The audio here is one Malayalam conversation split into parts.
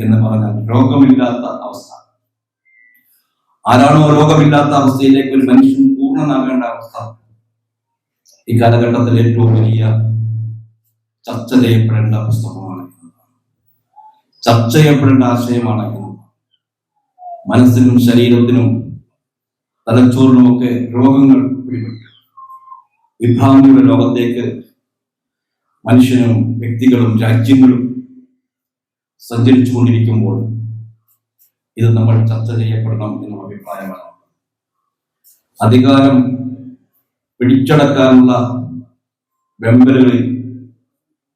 എന്ന് പറഞ്ഞാൽ രോഗമില്ലാത്ത അവസ്ഥ. ആരാണോ രോഗമില്ലാത്ത അവസ്ഥയിലേക്ക് ഒരു മനുഷ്യൻ പൂർണനാകേണ്ട അവസ്ഥ. ഈ കാലഘട്ടത്തിൽ ഏറ്റവും വലിയ ചർച്ച ചെയ്യപ്പെടേണ്ട പുസ്തകമാണ് ചർച്ച ചെയ്യപ്പെടേണ്ട ആശയമാണ് മനസ്സിനും ശരീരത്തിനും തലച്ചോറിനുമൊക്കെ രോഗങ്ങൾ വിഭ്രാന്തിയുടെ ലോകത്തേക്ക് മനുഷ്യനും വ്യക്തികളും രാജ്യങ്ങളും സഞ്ചരിച്ചു കൊണ്ടിരിക്കുമ്പോൾ ഇത് നമ്മൾ ചർച്ച ചെയ്യപ്പെടണം എന്നുള്ള അഭിപ്രായമാണ്. അധികാരം പിടിച്ചടക്കാനുള്ള വെമ്പലുകളിൽ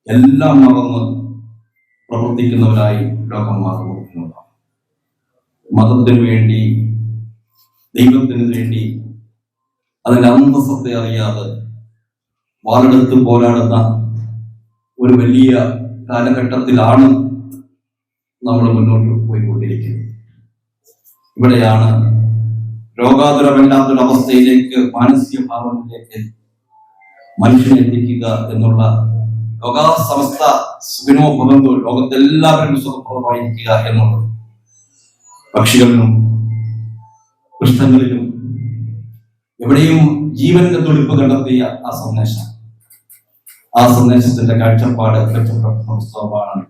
എല്ലാം മറന്ന് പ്രവർത്തിക്കുന്നവരായി ലോകം മാറുന്നു എന്നുള്ളതാണ് മതത്തിനു വേണ്ടി ദൈവത്തിന് വേണ്ടി അതിന്റെ അന്തസ്സത്തെ അറിയാതെ വാളെടുത്ത് പോരാടുന്ന ഒരു വലിയ കാലഘട്ടത്തിലാണ് നമ്മൾ മുന്നോട്ട് പോയിക്കൊണ്ടിരിക്കുന്നത് ഇവിടെയാണ് രോഗാതുരമില്ലാത്തൊരു അവസ്ഥയിലേക്ക് മാനസിക ഭാവത്തിലേക്ക് മനുഷ്യനെ എത്തിക്കുക എന്നുള്ള ലോകാസമസ്ത സുഖിനോ ഭവന്തോ ലോകത്തെല്ലാവരും സുഖപ്രദമായിരിക്കുക എന്നുള്ളത്. പക്ഷികളിലും കൃഷ്ണങ്ങളിലും എവിടെയും ജീവന്റെ തുടിപ്പ് കണ്ടെത്തിയ ആ സന്ദേശം. ആ സന്ദേശത്തിന്റെ കാഴ്ചപ്പാട് മെച്ചപ്പെട്ട പുസ്തകമാണ്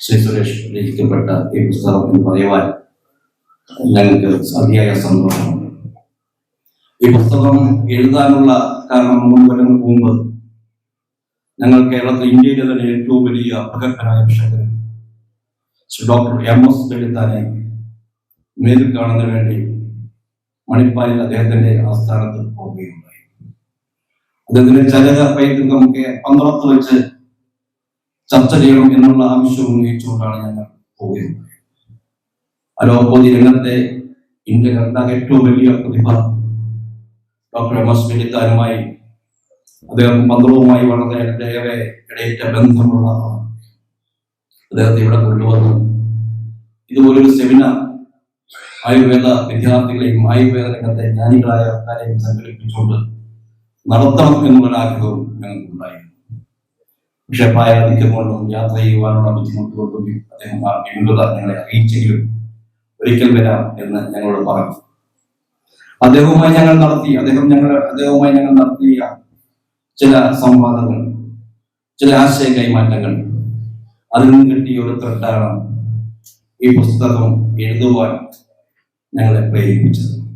ശ്രീ സുരേഷ് രചിക്കപ്പെട്ട ഈ പുസ്തകം എന്ന് പറയുവാൻ ഞങ്ങൾക്ക് അതിയായ സന്തോഷമുണ്ട് ഈ പുസ്തകം എഴുതാനുള്ള കാരണം കൊല്ലങ്ങൾക്ക് മുമ്പ് ഞങ്ങൾ കേരളത്തിൽ ഇന്ത്യയിലെ തന്നെ ഏറ്റവും വലിയ അപകടനായ വിഷകൻ ശ്രീ ഡോക്ടർ എം എസ് വെളിത്താനെ നേരിൽ കാണുന്നതിന് വേണ്ടി മണിപ്പാലിൽ അദ്ദേഹത്തിന്റെ ആസ്ഥാനത്ത് പോവുകയുണ്ടായി. അദ്ദേഹത്തിന്റെ ചരിത പൈതൃകം നമുക്ക് വെച്ച് ചർച്ച ചെയ്യണം എന്നുള്ള ആവശ്യം ഉന്നയിച്ചുകൊണ്ടാണ് ഞങ്ങൾ പോവുകയുണ്ടായത് അലോപ്പതി രംഗത്തെ ഇന്ത്യ കണ്ട ഏറ്റവും വലിയ പ്രതിഭ ഡോക്ടർ എം എസ് വെളിത്താനുമായി അദ്ദേഹം മന്ത്രവുമായി വളരെ ഏറെ ഇടയേറ്റ ബന്ധമുള്ള അദ്ദേഹത്തെ ഇവിടെ കൊണ്ടുവന്നു. ഇതുപോലൊരു സെമിനാർ ആയുർവേദ വിദ്യാർത്ഥികളെയും ആയുർവേദ രംഗത്തെ ജ്ഞാനികളായ ആൾക്കാരെയും സംഘടിപ്പിച്ചുകൊണ്ട് നടത്തണം എന്നുള്ളൊരാഗ്രഹവും ഞങ്ങൾക്കുണ്ടായിരുന്നു. പക്ഷെ അധികമുള്ള യാത്ര ചെയ്യുവാനുള്ള ബുദ്ധിമുട്ട് കൊണ്ടും അദ്ദേഹം വിമുഖത ഞങ്ങളെ അറിയിച്ചെങ്കിലും ഒരിക്കൽ വരാം എന്ന് ഞങ്ങളോട് പറഞ്ഞു. അദ്ദേഹവുമായി ഞങ്ങൾ നടത്തി അദ്ദേഹം ഞങ്ങൾ അദ്ദേഹവുമായി ഞങ്ങൾ നടത്തിയ ചില സംവാദങ്ങൾ ചില ആശയ കൈമാറ്റങ്ങൾ അതിൽ നിന്ന് കിട്ടിയ ഒരു ത്രെട്ടാണ് ഈ പുസ്തകം എഴുതുവാൻ ഞങ്ങളെ പ്രേരിപ്പിച്ചത്.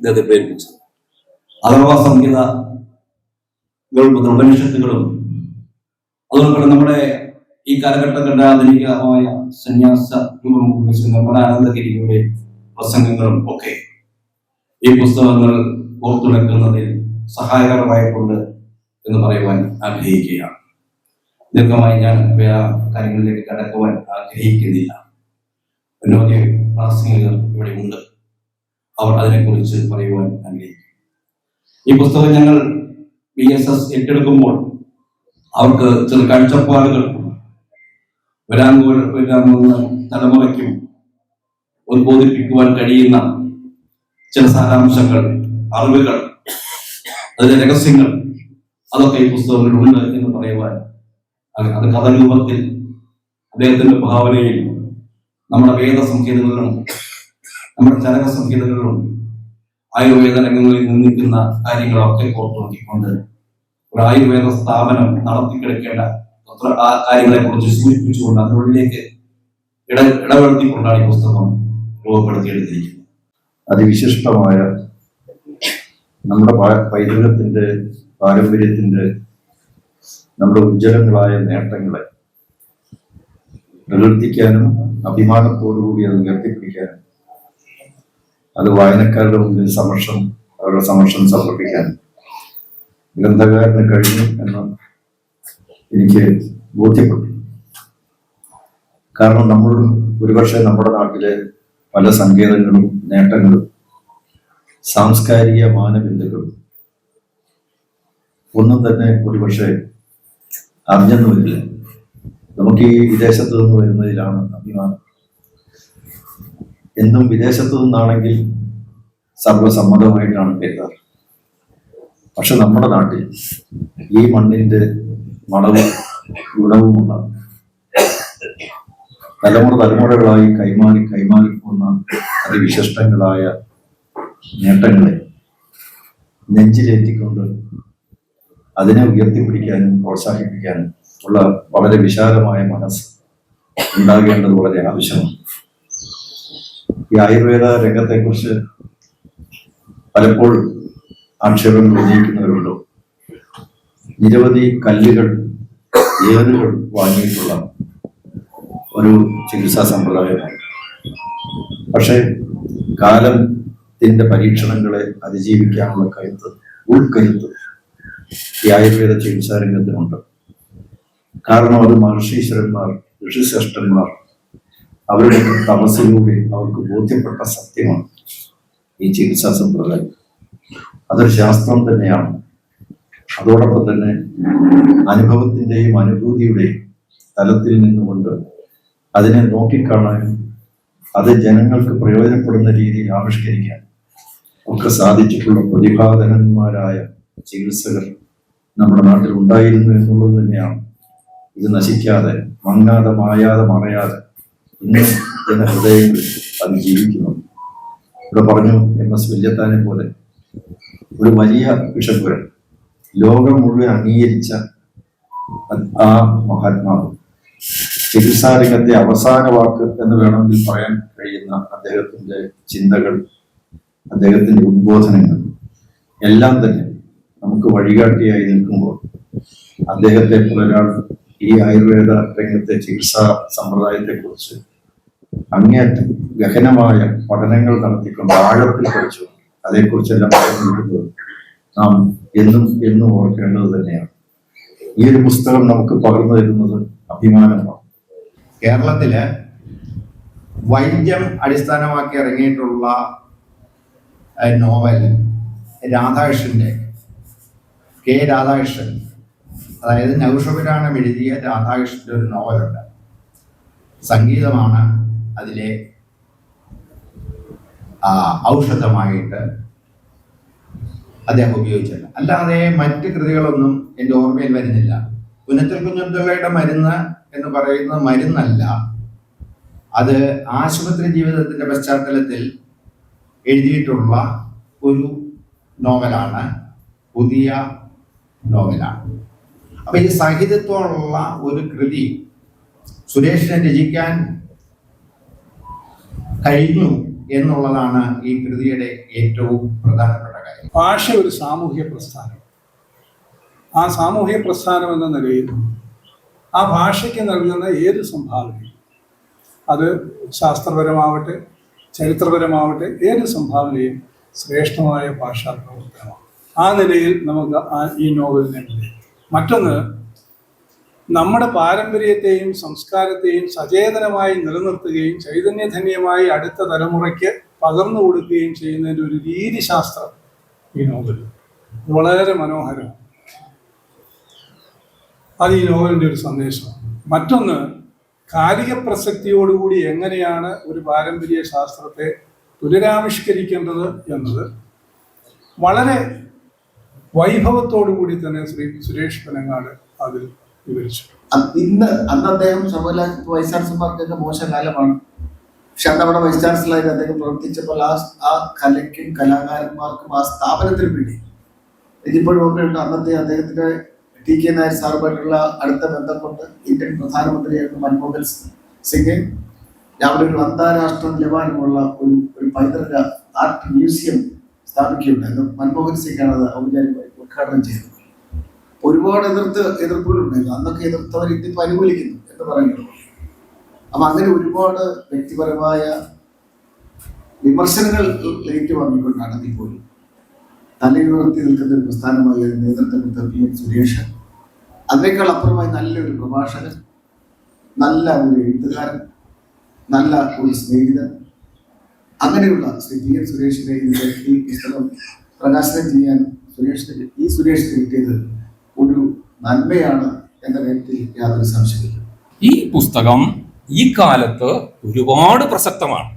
ഇദ്ദേഹത്തെ പ്രേരിപ്പിച്ചത്. അഥർവ സംഹിതകളും ഉപനിഷത്തുകളും അതുപോലെ നമ്മുടെ ഈ കാലഘട്ടത്തിന്റെ ആധുനികമായ സന്യാസ രൂപം നമ്മുടെ ആനന്ദഗിരിയുടെ പ്രസംഗങ്ങളും ഒക്കെ ഈ പുസ്തകങ്ങൾ ഓർത്തുണക്കുന്നതിൽ സഹായകരമായിട്ടുണ്ട് എന്ന് പറയുവാൻ ആഗ്രഹിക്കുകയാണ്. ദീർഘമായി ഞാൻ കാര്യങ്ങളിലേക്ക് കടക്കുവാൻ ആഗ്രഹിക്കുന്നില്ല. വിനോദ പ്രാസംഗികർ ഇവിടെ ഉണ്ട്. അവർ അതിനെക്കുറിച്ച് പറയുവാൻ ആഗ്രഹിക്കും ഈ പുസ്തകം ഞങ്ങൾ ബി എസ് എസ് ഏറ്റെടുക്കുമ്പോൾ അവർക്ക് ചില കാഴ്ചപ്പാടുകൾ വരാൻ വരാമെന്ന് തലമുറയ്ക്കും ഉദ്ബോധിപ്പിക്കുവാൻ കഴിയുന്ന ചില സാരാംശങ്ങൾ അറിവുകൾ അതിലെ രഹസ്യങ്ങൾ അതൊക്കെ ഈ പുസ്തകങ്ങളിലുണ്ട് എന്ന് പറയുവാൻ അത് കഥരൂപത്തിൽ അദ്ദേഹത്തിന്റെ ഭാവനയിൽ നമ്മുടെ വേദ വേദസംഹിതകളിലും നമ്മുടെ ചരക സംഹിതകളിലും ആയുർവേദ രംഗങ്ങളിൽ നിന്നിരിക്കുന്ന കാര്യങ്ങളൊക്കെ ഓർത്തു നോക്കിക്കൊണ്ട് ഒരു ആയുർവേദ സ്ഥാപനം നടത്തിക്കിടക്കേണ്ട ആ കാര്യങ്ങളെ കുറിച്ച് സൂചിപ്പിച്ചുകൊണ്ട് അതിനുള്ളിലേക്ക് ഇട ഇടപെടുത്തിക്കൊണ്ടാണ് ഈ പുസ്തകം രൂപപ്പെടുത്തിയെടുത്തിരിക്കുന്നത്. അതിവിശിഷ്ടമായ നമ്മുടെ പൈതൃകത്തിന്റെ പാരമ്പര്യത്തിന്റെ നമ്മുടെ ഉജ്ജ്വലങ്ങളായ നേട്ടങ്ങളെ പ്രകീർത്തിക്കാനും അഭിമാനത്തോടുകൂടി അത് ഉയർത്തിപ്പിടിക്കാനും അത് വായനക്കാരുടെ മുന്നിൽ സമക്ഷം അവരുടെ സമക്ഷം സമർപ്പിക്കാനും ഗ്രന്ഥകാരന് കഴിഞ്ഞു എന്ന് എനിക്ക് ബോധ്യപ്പെട്ടു. കാരണം നമ്മൾ ഒരുപക്ഷെ നമ്മുടെ നാട്ടിലെ പല സങ്കേതങ്ങളും നേട്ടങ്ങളും സാംസ്കാരിക മാനബിന്ദുക്കളും ഒന്നും തന്നെ ഒരുപക്ഷെ അറിഞ്ഞെന്നുമില്ല നമുക്ക് ഈ വിദേശത്ത് നിന്ന് വരുന്നതിലാണ് അഭിമാനം. എന്നും വിദേശത്ത് നിന്നാണെങ്കിൽ സർവസമ്മതമായിട്ടാണ് കേൾക്കാറ് പക്ഷെ നമ്മുടെ നാട്ടിൽ ഈ മണ്ണിന്റെ മണവും ഗുണവും ഉണ്ടാകും. തലമുറ തലമുറകളായി കൈമാറി കൈമാറി പോകുന്ന അതിവിശിഷ്ടങ്ങളായ നേട്ടങ്ങളെ നെഞ്ചിലേറ്റിക്കൊണ്ട് അതിനെ ഉയർത്തിപ്പിടിക്കാനും പ്രോത്സാഹിപ്പിക്കാനും ഉള്ള വളരെ വിശാലമായ മനസ്സ് ഉണ്ടാകേണ്ടത് വളരെ ആവശ്യമാണ്. ഈ ആയുർവേദ രംഗത്തെക്കുറിച്ച് പലപ്പോഴും ആക്ഷേപങ്ങൾ ഉന്നയിക്കുന്നവരുണ്ടോ? നിരവധി കല്ലുകൾ ഏതുകൾ വാങ്ങിയിട്ടുള്ള ഒരു ചികിത്സാ സമ്പ്രദായമാണ്. പക്ഷേ കാലത്തിന്റെ പരീക്ഷണങ്ങളെ അതിജീവിക്കാനുള്ള കരുത്ത് ഉൾക്കരുത്ത് ഈ ആയുർവേദ ചികിത്സാ രംഗത്തിനുണ്ട്. കാരണം അത് മഹർഷീശ്വരന്മാർ ഋഷിശ്രേഷ്ഠന്മാർ അവരുടെ തപസ്സിലൂടെ അവർക്ക് ബോധ്യപ്പെട്ട സത്യമാണ് ഈ ചികിത്സാ സമ്പ്രദായം. അതൊരു ശാസ്ത്രം തന്നെയാണ്. അതോടൊപ്പം തന്നെ അനുഭവത്തിന്റെയും അനുഭൂതിയുടെയും തലത്തിൽ നിന്നുകൊണ്ട് അതിനെ നോക്കിക്കാണാനും അത് ജനങ്ങൾക്ക് പ്രയോജനപ്പെടുന്ന രീതിയിൽ ആവിഷ്കരിക്കാൻ ഒക്കെ സാധിച്ചിട്ടുള്ള പ്രതിഭാധനന്മാരായ ചികിത്സകർ നമ്മുടെ നാട്ടിൽ ഉണ്ടായിരുന്നു എന്നുള്ളത് തന്നെയാണ്. ഇത് നശിക്കാതെ മങ്ങാതെ മായാതെ മറയാതെ ഇന്നും ജനഹൃദയങ്ങളിൽ അത് ജീവിക്കുന്നു. ഇവിടെ പറഞ്ഞു എം എസ് വല്യത്താനെ പോലെ ഒരു വലിയ വിഷപ്പുരൻ ലോകം മുഴുവൻ അംഗീകരിച്ച ആ മഹാത്മാവ്. ചികിത്സാരംഗത്തെ അവസാന വാക്ക് എന്ന് വേണമെങ്കിൽ പറയാൻ കഴിയുന്ന അദ്ദേഹത്തിന്റെ ചിന്തകൾ അദ്ദേഹത്തിന്റെ ഉദ്ബോധനങ്ങൾ എല്ലാം തന്നെ നമുക്ക് വഴികാട്ടിയായി നിൽക്കുമ്പോൾ അദ്ദേഹത്തെ പുലരാൾ ഈ ആയുർവേദ രംഗത്തെ ചികിത്സാ സമ്പ്രദായത്തെ കുറിച്ച് അങ്ങേയറ്റം ഗഹനമായ പഠനങ്ങൾ നടത്തിക്കൊണ്ട് ആഴത്തിൽ പഠിച്ചു. അതേക്കുറിച്ചെല്ലാം പറഞ്ഞിരിക്കുന്നത് നാം എന്നും എന്നും ഓർക്കേണ്ടത് തന്നെയാണ്. ഈ ഒരു പുസ്തകം നമുക്ക് പകർന്നു തരുന്നത് അഭിമാനമാണ്. കേരളത്തിൽ വൈദ്യം അടിസ്ഥാനമാക്കി ഇറങ്ങിയിട്ടുള്ള നോവൽ രാധാകൃഷ്ണന്റെ കെ രാധാകൃഷ്ണൻ അതായത് നൗഷപുരാണം എഴുതിയ രാധാകൃഷ്ണന്റെ ഒരു നോവലുണ്ട്. സംഗീതമാണ് അതിലെ ഔഷധമായിട്ട് അദ്ദേഹം ഉപയോഗിച്ചത്. അല്ലാതെ മറ്റ് കൃതികളൊന്നും എന്റെ ഓർമ്മയിൽ വരുന്നില്ല. പുനത്തിൽ കുഞ്ഞബ്ദുള്ളയുടെ മരുന്ന് എന്ന് പറയുന്നത് മരുന്നല്ല. അത് ആശുപത്രി ജീവിതത്തിന്റെ പശ്ചാത്തലത്തിൽ എഴുതിയിട്ടുള്ള ഒരു നോവലാണ് പുതിയ നോവലാണ്. അപ്പൊ ഈ സാഹിത്യത്തോടുള്ള ഒരു കൃതി സുരേഷിനെ രചിക്കാൻ കഴിഞ്ഞു. എന്നുള്ളതാണ് ഈ കൃതിയുടെ ഏറ്റവും പ്രധാനപ്പെട്ട കാര്യം. ഭാഷ ഒരു സാമൂഹ്യ പ്രസ്ഥാനം. ആ സാമൂഹ്യ പ്രസ്ഥാനം എന്ന നിലയിൽ ആ ഭാഷയ്ക്ക് നൽകുന്ന ഏത് സംഭാവനയും അത് ശാസ്ത്രപരമാവട്ടെ ചരിത്രപരമാവട്ടെ ഏത് സംഭാവനയും ശ്രേഷ്ഠമായ ഭാഷാ പ്രവർത്തനമാണ്. ആ നിലയിൽ നമുക്ക് ആ ഈ നോവലിനെ. മറ്റൊന്ന് നമ്മുടെ പാരമ്പര്യത്തെയും സംസ്കാരത്തെയും സചേതനമായി നിലനിർത്തുകയും ചൈതന്യധന്യമായി അടുത്ത തലമുറയ്ക്ക് പകർന്നു കൊടുക്കുകയും ചെയ്യുന്നതിന്റെ ഒരു രീതിശാസ്ത്രം ഈ നോവൽ വളരെ മനോഹരമാണ്. അത് ഈ നോവലിന്റെ ഒരു സന്ദേശമാണ്. മറ്റൊന്ന് കാലിക പ്രസക്തിയോടുകൂടി എങ്ങനെയാണ് ഒരു പാരമ്പര്യ ശാസ്ത്രത്തെ പുനരാവിഷ്കരിക്കേണ്ടത് എന്നത്? വളരെ വൈഭവത്തോടു കൂടി തന്നെ ശ്രീ സുരേഷ് പനങ്ങാട് അതിൽ വിവരിച്ചു. ഇന്ന് അന്ന് അദ്ദേഹം സമൂല വൈസ് ചാൻസലർമാർക്കൊക്കെ മോശം കാലമാണ്. പക്ഷെ അന്ന് അവിടെ വൈസ് ചാൻസലറായിട്ട് അദ്ദേഹം പ്രവർത്തിച്ചപ്പോൾ ആ ആ കലയ്ക്കും കലാകാരന്മാർക്കും ആ സ്ഥാപനത്തിനും വേണ്ടി. എനിക്കിപ്പോഴും ഓർമ്മയുണ്ട് അന്നത്തെ അദ്ദേഹത്തിന്റെ ടി കെ നായർ സാറുമായിട്ടുള്ള അടുത്ത ബന്ധം കൊണ്ട് ഇന്ത്യൻ പ്രധാനമന്ത്രിയായിരുന്നു മൻമോഹൻ സിംഗ് അവിടെ ഒരു അന്താരാഷ്ട്ര നിലവാരമുള്ള ഒരു ഒരു പൈതൃക ആർട്ട് മ്യൂസിയം സ്ഥാപിക്കുകയുണ്ടായിരുന്നു മൻമോഹൻ സിംഗ് ആണ് അത് ഔപചാരികമായി ഉദ്ഘാടനം ചെയ്തത്. ഒരുപാട് എതിർത്ത് എതിർപ്പുകളുണ്ടായിരുന്നു. അന്നൊക്കെ എതിർത്തവർ ഇന്നിപ്പോ അനുകൂലിക്കുന്നു എന്ന് പറയുന്നത്. അപ്പൊ അങ്ങനെ ഒരുപാട് വ്യക്തിപരമായ വിമർശനങ്ങൾ ഏറ്റുവാങ്ങിക്കൊണ്ടാണ് ഇപ്പോൾ തലയുയർത്തി നിൽക്കുന്ന ഒരു പ്രസ്ഥാനമായ നേതൃത്വം കൊടുത്ത പി എം സുരേഷ്. അതിനേക്കാൾ അപ്പുറമായി നല്ലൊരു പ്രഭാഷകൻ നല്ല ഒരു എഴുത്തുകാരൻ നല്ല ഒരു സ്നേഹിതൻ. അങ്ങനെയുള്ള ശ്രീ പി എൻ സുരേഷിനെ ഈ പുസ്തകം പ്രകാശനം ചെയ്യാൻ സുരേഷിന് ഈ സുരേഷിന് കിട്ടിയത് ഒരു നന്മയാണ് എന്ന കാര്യത്തിൽ യാതൊരു സംശയമില്ല ഈ പുസ്തകം ഈ കാലത്ത് ഒരുപാട് പ്രസക്തമാണ്.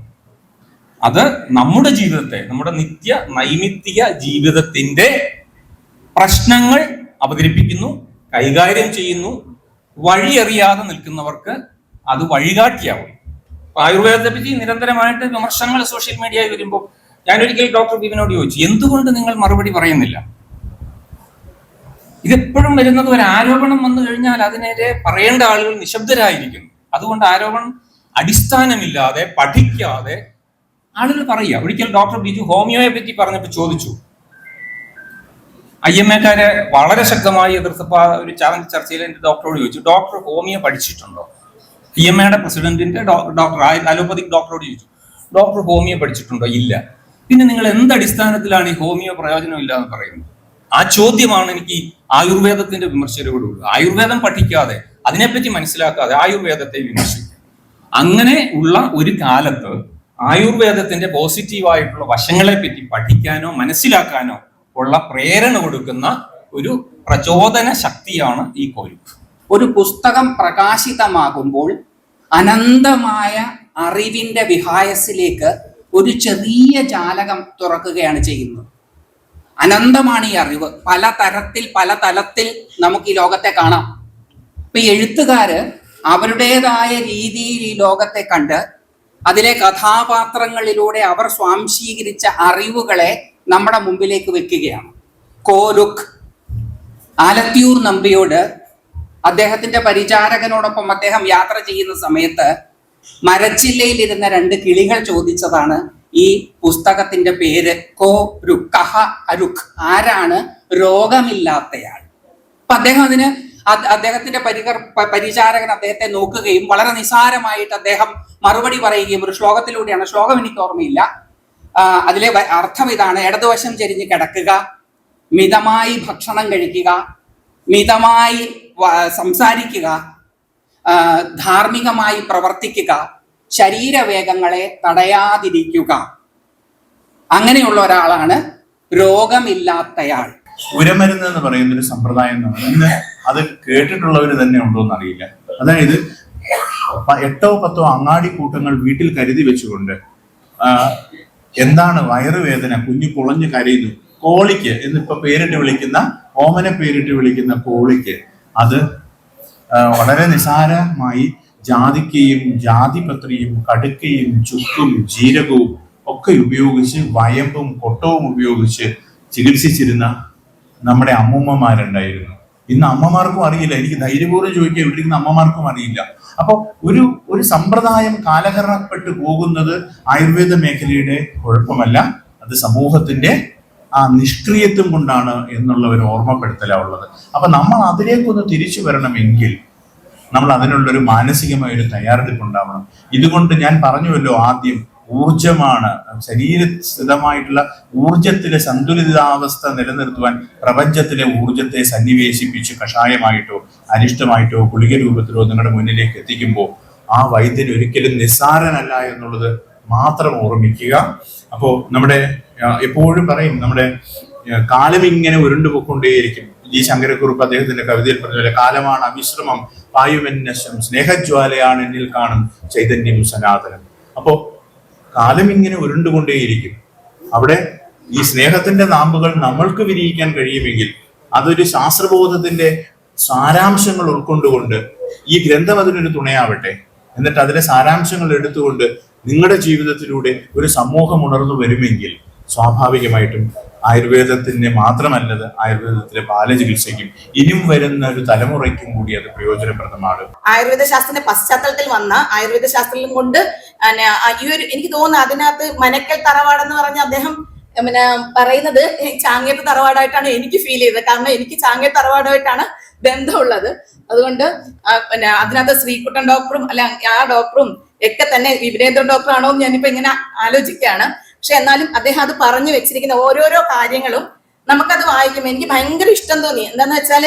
അത് നമ്മുടെ ജീവിതത്തെ നമ്മുടെ നിത്യ നൈമിത്തിക ജീവിതത്തിന്റെ പ്രശ്നങ്ങൾ അവതരിപ്പിക്കുന്നു കൈകാര്യം ചെയ്യുന്നു വഴിയറിയാതെ നിൽക്കുന്നവർക്ക് അത് വഴികാട്ടിയാവും. ആയുർവേദത്തെ പറ്റി നിരന്തരമായിട്ട് വിമർശനങ്ങൾ സോഷ്യൽ മീഡിയയിൽ വരുമ്പോൾ ഞാനൊരിക്കൽ ഡോക്ടർ ബിബിനോട് ചോദിച്ചു എന്തുകൊണ്ട് നിങ്ങൾ മറുപടി പറയുന്നില്ല? ഇതെപ്പോഴും വരുന്നത് ഒരു ആരോപണം വന്നു കഴിഞ്ഞാൽ അതിനെതിരെ പറയേണ്ട ആളുകൾ നിശബ്ദരായിരിക്കുന്നു അതുകൊണ്ട് ആരോപണം അടിസ്ഥാനമില്ലാതെ പഠിക്കാതെ ആളുകൾ പറയുക. ഒരിക്കൽ ഡോക്ടർ ബിജു ഹോമിയോയെ പറ്റി പറഞ്ഞപ്പോൾ ചോദിച്ചു. ഐ എം എക്കാരെ വളരെ ശക്തമായി എതിർത്തപ്പോൾ ഒരു ചാലഞ്ച് ചർച്ചയിൽ എന്റെ ഡോക്ടറോട് ചോദിച്ചു. ഡോക്ടർ ഹോമിയോ പഠിച്ചിട്ടുണ്ടോ? ഐ എം എയുടെ പ്രസിഡന്റിന്റെ ഡോക്ടർ അലോപ്പതിക് ഡോക്ടറോട് ചോദിച്ചു. ഡോക്ടർ ഹോമിയോ പഠിച്ചിട്ടുണ്ടോ? ഇല്ല. പിന്നെ നിങ്ങൾ എന്ത് അടിസ്ഥാനത്തിലാണ് ഈ ഹോമിയോ പ്രയോജനമില്ല എന്ന് പറയുന്നത്? ആ ചോദ്യമാണ് എനിക്ക് ആയുർവേദത്തിന്റെ വിമർശകരോടുള്ളത് ആയുർവേദം പഠിക്കാതെ അതിനെപ്പറ്റി മനസ്സിലാക്കാതെ ആയുർവേദത്തെ വിമർശിക്കും അങ്ങനെ ഉള്ള ഒരു കാലത്ത് ആയുർവേദത്തിന്റെ പോസിറ്റീവായിട്ടുള്ള വശങ്ങളെ പറ്റി പഠിക്കാനോ മനസ്സിലാക്കാനോ ഉള്ള പ്രേരണ കൊടുക്കുന്ന ഒരു പ്രചോദന ശക്തിയാണ് ഈ കോരിപ്പ് ഒരു പുസ്തകം പ്രകാശിതമാകുമ്പോൾ അനന്തമായ അറിവിന്റെ വിഹായസിലേക്ക് ഒരു ചെറിയ ജാലകം തുറക്കുകയാണ് ചെയ്യുന്നത്. അനന്തമാണ് ഈ അറിവ്. പല തരത്തിൽ പല തലത്തിൽ നമുക്ക് ഈ ലോകത്തെ കാണാം. ഇപ്പൊ ഈ എഴുത്തുകാര് അവരുടേതായ രീതിയിൽ ഈ ലോകത്തെ കണ്ട് അതിലെ കഥാപാത്രങ്ങളിലൂടെ അവർ സ്വാംശീകരിച്ച അറിവുകളെ നമ്മുടെ മുമ്പിലേക്ക് വെക്കുകയാണ്. കോലുക്ക് ആലത്തിയൂർ നമ്പിയോട് അദ്ദേഹത്തിന്റെ പരിചാരകനോടൊപ്പം അദ്ദേഹം യാത്ര ചെയ്യുന്ന സമയത്ത് മരച്ചില്ലയിൽ ഇരുന്ന രണ്ട് കിളികൾ ചോദിച്ചതാണ് ഈ പുസ്തകത്തിന്റെ പേര് കോ രുക് കഹ അരുഖ് ആരാണ്? രോഗമില്ലാത്തയാൾ. അപ്പൊ അദ്ദേഹം അതിന് അദ്ദേഹത്തിന്റെ പരികർ പരിചാരകൻ അദ്ദേഹത്തെ നോക്കുകയും വളരെ നിസാരമായിട്ട് അദ്ദേഹം മറുപടി പറയുകയും ഒരു ശ്ലോകത്തിലൂടെയാണ്. ശ്ലോകം എനിക്ക് ഓർമ്മയില്ല. അതിലെ അർത്ഥം ഇതാണ്. ഇടതുവശം ചെരിഞ്ഞ് കിടക്കുക മിതമായി ഭക്ഷണം കഴിക്കുക മിതമായി സംസാരിക്കുക ധാർമ്മികമായി പ്രവർത്തിക്കുക ശരീരവേഗങ്ങളെ തടയാതിരിക്കുക. അങ്ങനെയുള്ള ഒരാളാണ് രോഗമില്ലാത്തയാൾ. ഉരമരുന്ന് എന്ന് പറയുന്ന ഒരു സമ്പ്രദായം എന്ന് അത് കേട്ടിട്ടുള്ളവർ തന്നെ ഉണ്ടോ എന്നറിയില്ല. അതായത് എട്ടോ പത്തോ അങ്ങാടി കൂട്ടങ്ങൾ വീട്ടിൽ കരുതി വെച്ചുകൊണ്ട് എന്താണ് വയറുവേദന? കുഞ്ഞു കുളഞ്ഞു കരയുന്നു. കോളിക്ക് എന്നിപ്പോ പേരിട്ട് വിളിക്കുന്ന ഓമനെ പേരിട്ട് വിളിക്കുന്ന കോളിക്ക് അത് വളരെ നിസാരമായി ജാതിക്കയും ജാതിപത്രിയും കടുക്കയും ചുക്കും ജീരകവും ഒക്കെ ഉപയോഗിച്ച് വയമ്പും കൊട്ടവും ഉപയോഗിച്ച് ചികിത്സിച്ചിരുന്ന നമ്മുടെ അമ്മൂമ്മമാരുണ്ടായിരുന്നു. ഇന്ന് അമ്മമാർക്കും അറിയില്ല. എനിക്ക് ധൈര്യപൂർവം ചോദിക്കാൻ ഇവിടെയിരിക്കുന്ന അമ്മമാർക്കും അറിയില്ല. അപ്പോൾ ഒരു ഒരു സമ്പ്രദായം കാലഹരണപ്പെട്ടു പോകുന്നത് ആയുർവേദ മേഖലയുടെ കുഴപ്പമല്ല. അത് സമൂഹത്തിന്റെ ആ നിഷ്ക്രിയത്വം കൊണ്ടാണ് എന്നുള്ള ഒരു ഓർമ്മപ്പെടുത്തലാ ഉള്ളത്. അപ്പൊ നമ്മൾ അതിലേക്കൊന്ന് തിരിച്ചു വരണമെങ്കിൽ നമ്മൾ അതിനുള്ളൊരു മാനസികമായ ഒരു തയ്യാറെടുപ്പ് ഉണ്ടാവണം ഇതുകൊണ്ട് ഞാൻ പറഞ്ഞുവല്ലോ ആദ്യം ഊർജമാണ് ശരീരസ്ഥിതമായിട്ടുള്ള ഊർജത്തിലെ സന്തുലിതാവസ്ഥ നിലനിർത്തുവാൻ പ്രപഞ്ചത്തിലെ ഊർജത്തെ സന്നിവേശിപ്പിച്ച് കഷായമായിട്ടോ അരിഷ്ടമായിട്ടോ ഗുളിക രൂപത്തിലോ നിങ്ങളുടെ മുന്നിലേക്ക് എത്തിക്കുമ്പോൾ ആ വൈദ്യൻ ഒരിക്കലും നിസ്സാരനല്ല എന്നുള്ളത് മാത്രം ഓർമ്മിക്കുക. അപ്പോൾ നമ്മുടെ എപ്പോഴും പറയും നമ്മുടെ കാലം ഇങ്ങനെ ഉരുണ്ടുപോയിക്കൊണ്ടേയിരിക്കും. ജി ശങ്കരക്കുറുപ്പ് അദ്ദേഹത്തിന്റെ കവിതയിൽ പറഞ്ഞ പോലെ കാലമാണ് അവിശ്രമം വായുവന്നശം സ്നേഹജ്വാലയാണ് എന്നിൽ കാണും ചൈതന്യം സനാതനം. അപ്പോ കാലം ഇങ്ങനെ ഉരുണ്ടുകൊണ്ടേയിരിക്കും. അവിടെ ഈ സ്നേഹത്തിന്റെ നാമ്പുകൾ നമ്മൾക്ക് വിരിയിക്കാൻ കഴിയുമെങ്കിൽ അതൊരു ശാസ്ത്രബോധത്തിന്റെ സാരാംശങ്ങൾ ഉൾക്കൊണ്ടുകൊണ്ട് ഈ ഗ്രന്ഥം അതിനൊരു തുണയാവട്ടെ. എന്നിട്ട് അതിലെ സാരാംശങ്ങൾ എടുത്തുകൊണ്ട് നിങ്ങളുടെ ജീവിതത്തിലൂടെ ഒരു സമൂഹം ഉണർന്നു വരുമെങ്കിൽ സ്വാഭാവികമായിട്ടും ആയുർവേദത്തിന് മാത്രമല്ലത് ആയുർവേദത്തിലെ ബാലചികിത്സയ്ക്കും ഇനിയും വരുന്ന ഒരു തലമുറയ്ക്കും കൂടി അത് പ്രയോജനപ്രദമാണ്. ആയുർവേദ ശാസ്ത്രത്തിന്റെ പശ്ചാത്തലത്തിൽ വന്ന ആയുർവേദ ശാസ്ത്രം കൊണ്ട് ഈ ഒരു എനിക്ക് തോന്നുന്നു അതിനകത്ത് മനക്കൽ തറവാടെന്ന് പറഞ്ഞ അദ്ദേഹം പിന്നെ പറയുന്നത് ചാങ്ങേത്ത് തറവാടായിട്ടാണ് എനിക്ക് ഫീൽ ചെയ്തത്. കാരണം എനിക്ക് ചാങ്ങേത്ത് തറവാടായിട്ടാണ് ബന്ധമുള്ളത്. അതുകൊണ്ട് പിന്നെ അതിനകത്ത് ശ്രീകുട്ടൻ ഡോക്ടറും അല്ല ആ ഡോക്ടറും ഒക്കെ തന്നെ വിവരേന്ദ്ര ഡോക്ടറാണോ എന്ന് ഞാനിപ്പോ ഇങ്ങനെ ആലോചിക്കുകയാണ്. പക്ഷെ എന്നാലും അദ്ദേഹം അത് പറഞ്ഞു വെച്ചിരിക്കുന്ന ഓരോരോ കാര്യങ്ങളും നമുക്കത് വായിക്കുമ്പോൾ എനിക്ക് ഭയങ്കര ഇഷ്ടം തോന്നി. എന്താന്ന് വെച്ചാൽ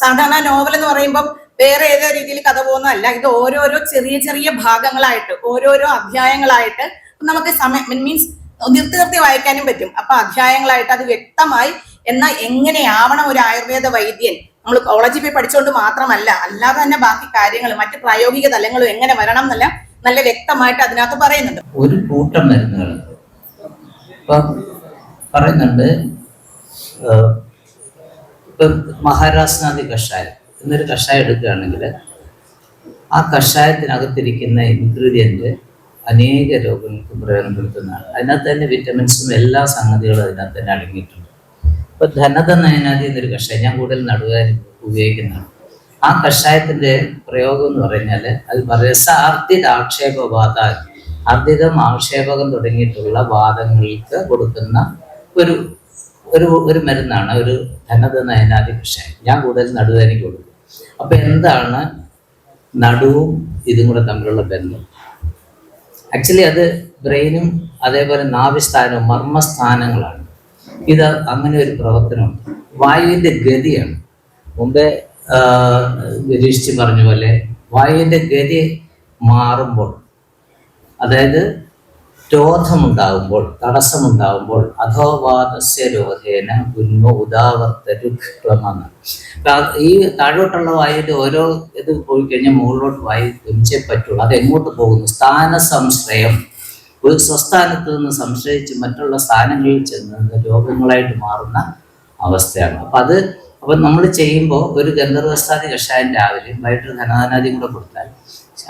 സാധാരണ നോവൽ എന്ന് പറയുമ്പം വേറെ ഏതോ രീതിയിൽ കഥ പോകുന്നതല്ല ഇത് ഓരോരോ ചെറിയ ചെറിയ ഭാഗങ്ങളായിട്ട് ഓരോരോ അധ്യായങ്ങളായിട്ട് നമുക്ക് സമയം മീൻസ് നിർത്തി നിർത്തി വായിക്കാനും പറ്റും. അപ്പൊ അധ്യായങ്ങളായിട്ട് അത് വ്യക്തമായി എന്നാൽ എങ്ങനെയാവണം ഒരു ആയുർവേദ വൈദ്യൻ? നമ്മൾ കോളേജിൽ പോയി പഠിച്ചുകൊണ്ട് മാത്രമല്ല അല്ലാതെ തന്നെ ബാക്കി കാര്യങ്ങൾ മറ്റ് പ്രായോഗിക തലങ്ങളും എങ്ങനെ വരണം എന്നല്ല നല്ല വ്യക്തമായിട്ട് അതിനകത്ത് പറയുന്നുണ്ട്. ഒരു കൂട്ടം മരുന്നുകൾ. പറയുന്നുണ്ട് ഇപ്പം മഹാരാഷ്ട്രാദി കഷായം. എന്നൊരു കഷായം എടുക്കുകയാണെങ്കിൽ ആ കഷായത്തിനകത്തിരിക്കുന്ന ഇൻഗ്രീഡിയന്റ് അനേക രോഗങ്ങൾക്ക് പ്രയോജനപ്പെടുത്തുന്നതാണ് അതിനകത്ത് തന്നെ വിറ്റമിൻസും എല്ലാ സംഗതികളും അതിനകത്ത് തന്നെ അടങ്ങിയിട്ടുണ്ട്. ഇപ്പം ധനത നയനാദി എന്നൊരു കഷായം ഞാൻ കൂടുതൽ നടുകാൻ ഉപയോഗിക്കുന്നതാണ്. ആ കഷായത്തിന്റെ പ്രയോഗം എന്ന് പറഞ്ഞാൽ അത് രസാർദ്ധിത ആക്ഷേപവാദ. അർദ്ധിതം ആക്ഷേപകം തുടങ്ങിയിട്ടുള്ള വാദങ്ങൾക്ക് കൊടുക്കുന്ന ഒരു ഒരു ഒരു മരുന്നാണ് ഒരു ധനത നയനാദി കഷായം. ഞാൻ കൂടുതൽ നടുവേദനയ്ക്ക് കൊടുക്കും. അപ്പൊ എന്താണ് നടുവും ഇതും കൂടെ തമ്മിലുള്ള ബന്ധം? ആക്ച്വലി അത് ബ്രെയിനും അതേപോലെ നാവിസ്ഥാനവും മർമ്മസ്ഥാനങ്ങളാണ്. ഇത് അങ്ങനെ ഒരു പ്രവർത്തനമുണ്ട്. വായുവിന്റെ ഗതിയാണ്. മുമ്പേ ഗിരീഷ് പറഞ്ഞ പോലെ വായുവിന്റെ ഗതി മാറുമ്പോൾ അതായത് രോധമുണ്ടാകുമ്പോൾ തടസ്സമുണ്ടാകുമ്പോൾ അധോവാദസ്യ രോധേന ഉന്മ ഉദാവർത്ത രുക്ലമെന്ന് ഈ താഴോട്ടുള്ള വായുവിന്റെ ഓരോ ഇത് പോയി കഴിഞ്ഞാൽ മുകളിലോട്ട് വായു ഗമിച്ചേ പറ്റുള്ളൂ. അത് എങ്ങോട്ട് പോകുന്നു? സ്ഥാന സംശ്രയം ഒരു സ്വസ്ഥാനത്ത് നിന്ന് സംശ്രയിച്ച് മറ്റുള്ള സ്ഥാനങ്ങളിൽ ചെന്ന് രോഗങ്ങളായിട്ട് മാറുന്ന അവസ്ഥയാണ്. അപ്പം അത് അപ്പൊ നമ്മൾ ചെയ്യുമ്പോൾ ഒരു ഗന്ധർവസ്ഥാതി കഷായം രാവിലെ വൈകിട്ട് ധനധാനാദ്യം കൂടെ കൊടുത്താൽ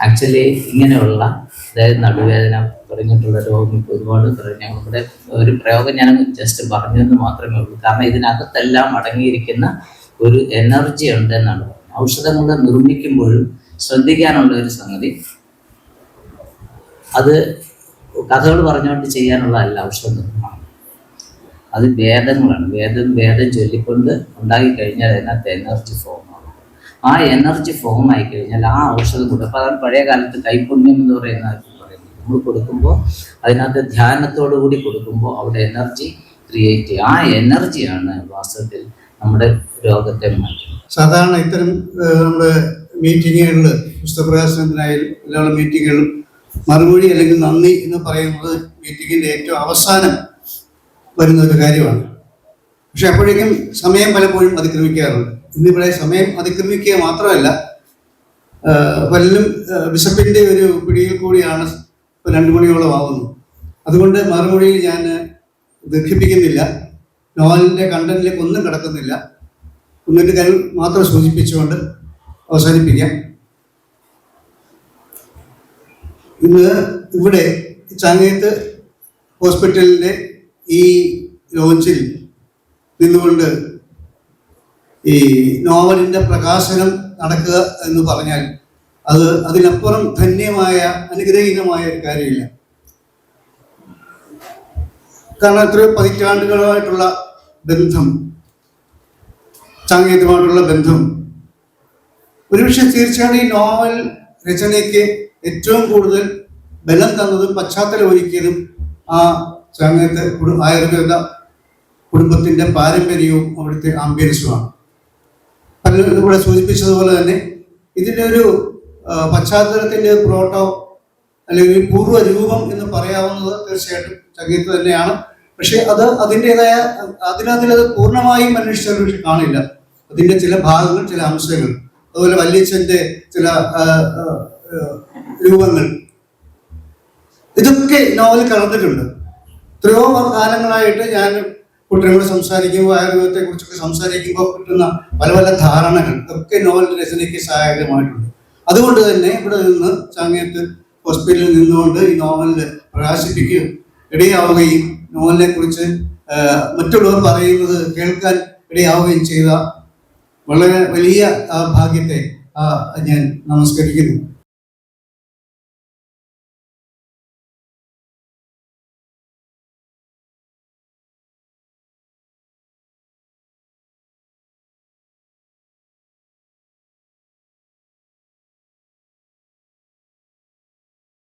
ആക്ച്വലി ഇങ്ങനെയുള്ള അതായത് നടുവേദന പറഞ്ഞിട്ടുള്ള രോഗങ്ങൾക്ക് ഒരുപാട് പറയും ഞങ്ങളുടെ ഒരു പ്രയോഗം ഞാൻ ജസ്റ്റ് പറഞ്ഞതെന്ന് മാത്രമേ ഉള്ളൂ. കാരണം ഇതിനകത്തെല്ലാം അടങ്ങിയിരിക്കുന്ന ഒരു എനർജി ഉണ്ട് എന്നാണ് പറഞ്ഞത്. ഔഷധങ്ങൾ നിർമ്മിക്കുമ്പോഴും ശ്രദ്ധിക്കാനുള്ള ഒരു സംഗതി. അത് കഥകൾ പറഞ്ഞുകൊണ്ട് ചെയ്യാനുള്ളതല്ല ഔഷധ നിർമ്മാണം. അത് വേദങ്ങളാണ്. വേദം വേദം ചൊല്ലിക്കൊണ്ട് ഉണ്ടാക്കി കഴിഞ്ഞാൽ അതിനകത്ത് എനർജി ഫോം ആകും ആ എനർജി ഫോം ആയി കഴിഞ്ഞാൽ ആ ഔഷധം കൊടുക്കും അതാണ് പഴയ കാലത്ത് കൈപുണ്യം എന്ന് പറയുന്ന പറയുന്നത് നമ്മൾ കൊടുക്കുമ്പോൾ അതിനകത്ത് ധ്യാനത്തോടു കൂടി കൊടുക്കുമ്പോൾ അവിടെ എനർജി ക്രിയേറ്റ് ചെയ്യും. ആ എനർജിയാണ് വാസ്തവത്തിൽ നമ്മുടെ രോഗത്തെ മാറ്റുന്നത്. സാധാരണ ഇത്തരം നമ്മുടെ മീറ്റിങ്ങുകളിൽ പുസ്തകപ്രകാശനത്തിനായാലും എല്ലാ മീറ്റിങ്ങുകളിലും മറുപടി അല്ലെങ്കിൽ നന്ദി എന്ന് പറയുന്നത് മീറ്റിങ്ങിന്റെ ഏറ്റവും അവസാനം വരുന്ന ഒരു കാര്യമാണ്. പക്ഷെ അപ്പോഴേക്കും സമയം പലപ്പോഴും അതിക്രമിക്കാറുണ്ട്. ഇന്നിവിടെ സമയം അതിക്രമിക്കുക മാത്രമല്ല പലരും വിശപ്പിന്റെ ഒരു പിടിയിൽ കൂടിയാണ് ഇപ്പൊ രണ്ടു മണിയോളം ആവുന്നത് അതുകൊണ്ട് മറുപടിയിൽ ഞാൻ ദീർഘിപ്പിക്കുന്നില്ല. നോവലിന്റെ കണ്ടന്റിലേക്ക് ഒന്നും കിടക്കുന്നില്ല. ഒന്നിന്റെ കാര്യം മാത്രം സൂചിപ്പിച്ചുകൊണ്ട് അവസാനിപ്പിക്കാം. ഇന്ന് ഇവിടെ ചാങ്ങേത്ത് ഹോസ്പിറ്റലിന്റെ ഈ ലോഞ്ചിൽ നിന്നുകൊണ്ട് ഈ നോവലിന്റെ പ്രകാശനം നടക്കുക എന്ന് പറഞ്ഞാൽ അത് അതിനപ്പുറം ധന്യമായ അനുഗ്രഹീതമായ ഒരു കാര്യമില്ല. കാരണം എത്രയോ പതിറ്റാണ്ടുകളുമായിട്ടുള്ള ബന്ധം സാങ്കേതികമായിട്ടുള്ള ബന്ധം. ഒരുപക്ഷെ തീർച്ചയായും ഈ നോവൽ രചനയ്ക്ക് ഏറ്റവും കൂടുതൽ ബലം തന്നതും പശ്ചാത്തലം ഒരുക്കിയതും ആ ചങ്ങത്തെ കുടു- ആയുർവേദ കുടുംബത്തിന്റെ പാരമ്പര്യവും അവിടുത്തെ ആംബിയൻസുമാണ് പലരും ഇവിടെ സൂചിപ്പിച്ചതുപോലെ തന്നെ ഇതിന്റെ ഒരു പശ്ചാത്തലത്തിന്റെ പ്രോട്ടോ അല്ലെങ്കിൽ പൂർവ രൂപം എന്ന് പറയാവുന്നത് തീർച്ചയായിട്ടും ചകീത്ത് തന്നെയാണ്. പക്ഷെ അത് അതിന്റെതായ അതിനകത്തിൽ അത് പൂർണമായും അന്വേഷിച്ചാൽ പക്ഷെ കാണില്ല. അതിന്റെ ചില ഭാഗങ്ങൾ ചില അംശങ്ങൾ. അതുപോലെ വല്യച്ഛന്റെ ചില രൂപങ്ങൾ. ഇതൊക്കെ നോവൽ കടന്നിട്ടുണ്ട്. എത്രയോ കാലങ്ങളായിട്ട് ഞാൻ കുട്ടികളോട് സംസാരിക്കുമ്പോൾ ആയുർവേദത്തെ കുറിച്ചൊക്കെ സംസാരിക്കുമ്പോൾ കിട്ടുന്ന പല പല ധാരണകൾ ഇതൊക്കെ നോവൽ രചനയ്ക്ക് സഹായകമായിട്ടുണ്ട് അതുകൊണ്ട് തന്നെ ഇവിടെ നിന്ന് ചാങ്ങയത്ത് ഹോസ്പിറ്റലിൽ നിന്നുകൊണ്ട് ഈ നോവലിൽ പ്രകാശിപ്പിക്കുകയും ഇടയാവുകയും നോവലിനെ കുറിച്ച് മറ്റുള്ളവർ പറയുന്നത് കേൾക്കാൻ ഇടയാവുകയും ചെയ്ത വളരെ വലിയ ഭാഗ്യത്തെ ഞാൻ നമസ്കരിക്കുന്നു.